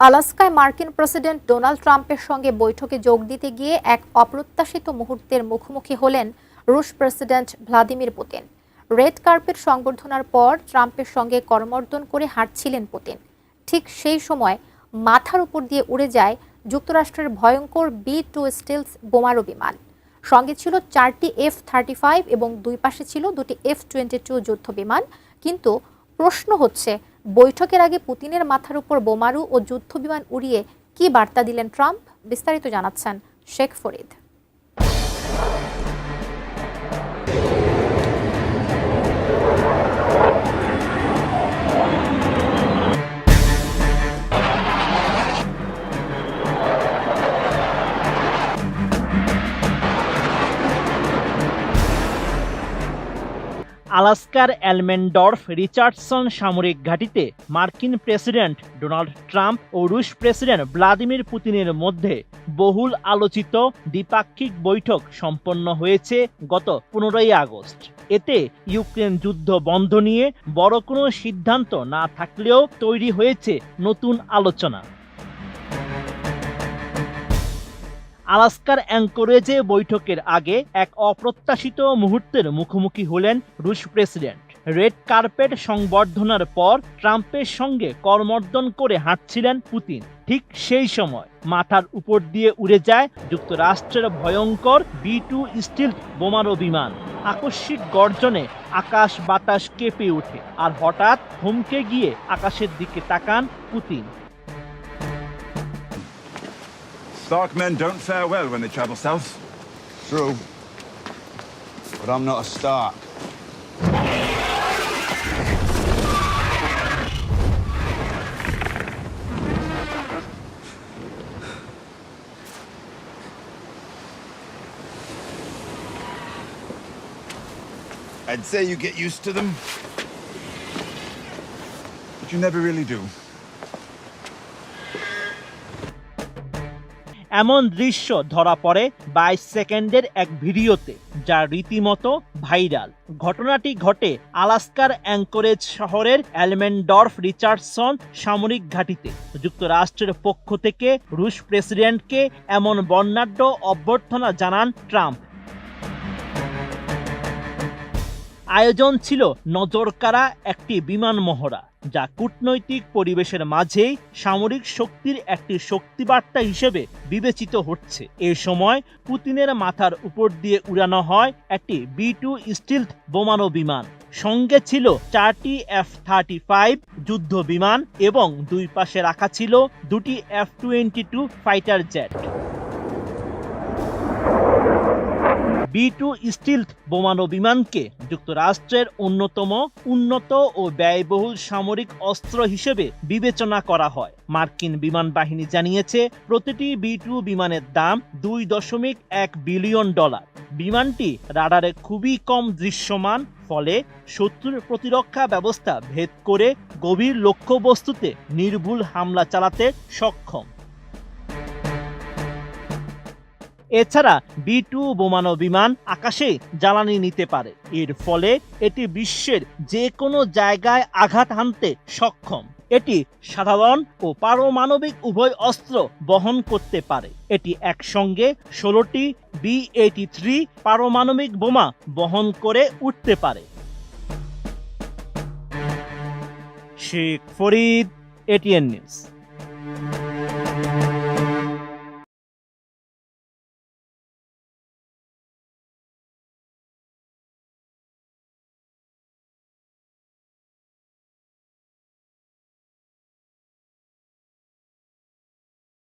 আলাস্কায় মার্কিন president Donald ট্রাম্পের সঙ্গে বৈঠকে যোগ দিতে গিয়ে এক অপ্রত্যাশিত মুহূর্তের মুখোমুখি হলেন রুশ president Vladimir Putin. Red carpet সংবর্ধনার পর ট্রাম্পের সঙ্গে করমর্দন করে হাঁটছিলেন পুতিন। ঠিক সেই সময় মাথার উপর দিয়ে উড়ে যায় যুক্তরাষ্ট্রের ভয়ঙ্কর বি টু স্টিলস বোমারু বিমান। সঙ্গে ছিল চারটি এফ থার্টি ফাইভ এবং দুই পাশে ছিল দুটি এফ টোয়েন্টি টু যুদ্ধ বিমান কিন্তু প্রশ্ন হচ্ছে বৈঠকের আগে পুতিনের মাথার উপর বোমারু ও যুদ্ধ বিমান উড়িয়ে কি বার্তা দিলেন ট্রাম্প? বিস্তারিত জানাচ্ছেন শেখ ফরিদ। আলাস্কার অ্যালমেন্ডর্ফ রিচার্ডসন সামরিক ঘাঁটিতে মার্কিন প্রেসিডেন্ট ডোনাল্ড ট্রাম্প ও রুশ প্রেসিডেন্ট ভ্লাদিমির পুতিনের মধ্যে বহুল আলোচিত দ্বিপাক্ষিক বৈঠক সম্পন্ন হয়েছে গত পনেরোই আগস্ট। এতে ইউক্রেন যুদ্ধ বন্ধ নিয়ে বড় কোনো সিদ্ধান্ত না থাকলেও তৈরি হয়েছে নতুন আলোচনা। আলাস্কার অ্যাঙ্করেজে বৈঠকের আগে এক অপ্রত্যাশিত মুহূর্তের মুখোমুখি হলেন রুশ প্রেসিডেন্ট। রেড কার্পেট সংবর্ধনার পর ট্রাম্পের সঙ্গে করমর্দন করে হাঁটছিলেন পুতিন। ঠিক সেই সময় মাথার উপর দিয়ে উড়ে যায় যুক্তরাষ্ট্রের ভয়ঙ্কর বি টু স্টিল বোমারো বিমান আকস্মিক গর্জনে আকাশ বাতাস কেঁপে ওঠে আর হঠাৎ থমকে গিয়ে আকাশের দিকে তাকান Putin. Stark men don't fare well when they travel south. True. But I'm not a Stark. I'd say you get used to them. But you never really do. এমন দৃশ্য ধরা পড়ে বাইশ সেকেন্ডের এক ভিডিওতে, যা রীতিমতো ভাইরাল। ঘটনাটি ঘটে আলাস্কার অ্যাঙ্করেজ শহরের অ্যালমেন্ডর্ফ রিচার্ডসন সামরিক ঘাঁটিতে। যুক্তরাষ্ট্রের পক্ষ থেকে রুশ প্রেসিডেন্টকে এমন বর্ণাঢ্য অভ্যর্থনা জানান ট্রাম্প। আয়োজন ছিল নজরকাড়া একটি বিমান মহড়া, যা কূটনৈতিক পরিবেশের মাঝেই সামরিক শক্তির একটি শক্তিবার্তা হিসেবে বিবেচিত হচ্ছে। এ সময় পুতিনের মাথার উপর দিয়ে উড়ানো হয় একটি বি টু স্টিল বোমানো বিমান। সঙ্গে ছিল চারটি এফ থার্টি ফাইভ যুদ্ধ বিমান এবং দুই পাশে রাখা ছিল দুটি F twenty two fighter jet. B two stealth বোমানো বিমানকে যুক্তরাষ্ট্রের অন্যতম উন্নত ও ব্যয়বহুল সামরিক অস্ত্র হিসেবে বিবেচনা করা হয়। মার্কিন বিমান বাহিনী জানিয়েছে, প্রতিটি বি টু বিমানের দাম দুই দশমিক এক বিলিয়ন ডলার। বিমানটি রাডারে খুবই কম দৃশ্যমান, ফলে শত্রুর প্রতিরক্ষা ব্যবস্থা ভেদ করে গভীর লক্ষ্যবস্তুতে নির্ভুল হামলা চালাতে সক্ষম। এছাড়া বি টু বোমানো বিমান আকাশে জ্বালানি নিতে পারে। এর ফলে এটি বিশ্বের যে কোনো জায়গায় আঘাত হানতে সক্ষম। এটি সাধারণ ও পারমাণবিক উভয় অস্ত্র বহন করতে পারে। এটি একসঙ্গে ষোলোটি বি এইটি থ্রি পারমাণবিক বোমা বহন করে উঠতে পারে। Sheikh Farid ATN news